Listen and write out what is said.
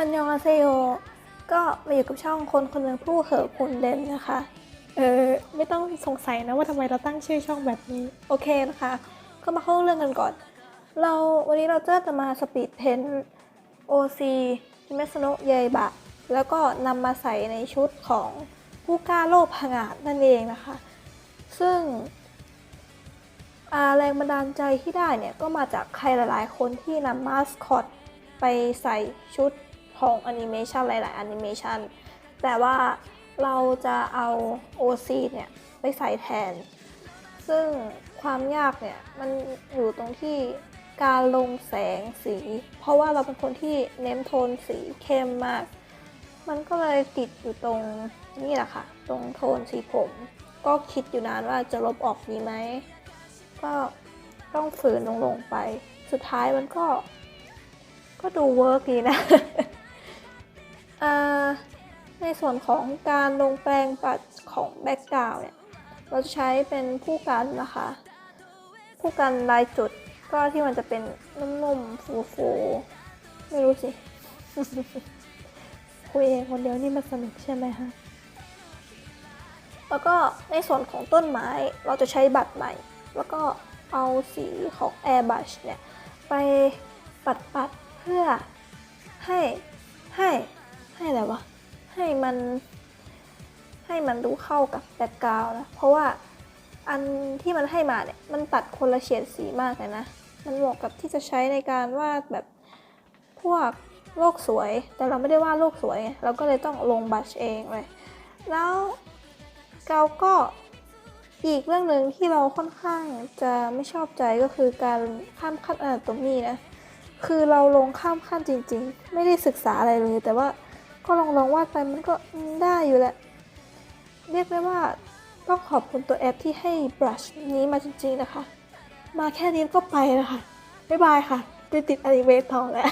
ฮันยองอาเซโยก็มาอยู่กับช่องคนคนหนึ่งผู้เหอคุณเล่นนะคะ เออไม่ต้องสงสัยนะว่าทำไมเราตั้งชื่อช่องแบบนี้ โอเคนะคะ ก็มาเข้าเรื่องกันก่อน เราวันนี้เราจะมาสปีดเพน OC ฮิเมสโนะเยบะ แล้วก็นำมาใส่ในชุดของผู้กล้าโลภผงาดนั่นเองนะคะ ซึ่งแรงบันดาลใจที่ได้เนี่ยก็มาจากใครหลายๆ คนที่นำมาสคอตไปใส่ชุด ของแอนิเมชันหลาย ๆ แอนิเมชันแต่ว่าเราจะเอา OC เนี่ยไปใส่แทน ซึ่งความยากเนี่ยมันอยู่ตรงที่การลงแสงสี เพราะว่าเราเป็นคนที่เน้นโทนสีเข้มมาก มันก็เลยติดอยู่ตรงนี่แหละค่ะ ตรงโทนสีผม ก็คิดอยู่นานว่าจะลบออกดีไหม ก็ต้องฝืนลงลงไป สุดท้ายมันก็ ก็ดูเวิร์กดีนะ ในส่วนของการลงแปลงปัดของแบ็กกราวเนี่ยเราจะใช้เป็นผู้กันนะคะ ผู้กันลายจุดก็ที่มันจะเป็นนุ่มๆฟูๆไม่รู้สิ คุยเองคนเดียวนี่มันสนุกใช่ไหมฮะแล้วก็ในส่วนของต้นไม้เราจะใช้บัตรใหม่ แล้วก็เอาสีของ Airbrush เนี่ยไปปัดปัดๆเพื่อให้ให้ให้อะไรวะ มัน ให้มันดูเข้ากับแบ็กกราวนะ เพราะว่าอันที่มันให้มาเนี่ยมันตัดคนละเฉดสีมากเลยนะ มันเหมาะกับที่จะใช้ในการวาดแบบพวกโลกสวย แต่เราไม่ได้วาดโลกสวยไงเราก็เลยต้องลงบัชเองเลย แล้วเราก็อีกเรื่องหนึ่งที่เราค่อนข้างจะไม่ชอบใจก็คือการข้ามขั้นอนาโตมีนะ คือเราลงข้ามขั้นจริง ๆ ไม่ได้ศึกษาอะไรเลยแต่ว่า ก็ลองลองวาดไปมันก็ได้อยู่แหละ เรียกได้ว่าต้องขอบคุณตัวแอปที่ให้บรัชนี้มาจริงๆนะคะ มาแค่นี้ก็ไปนะคะ บ๊ายบายค่ะไปติดอนิเมะต่อแล้ว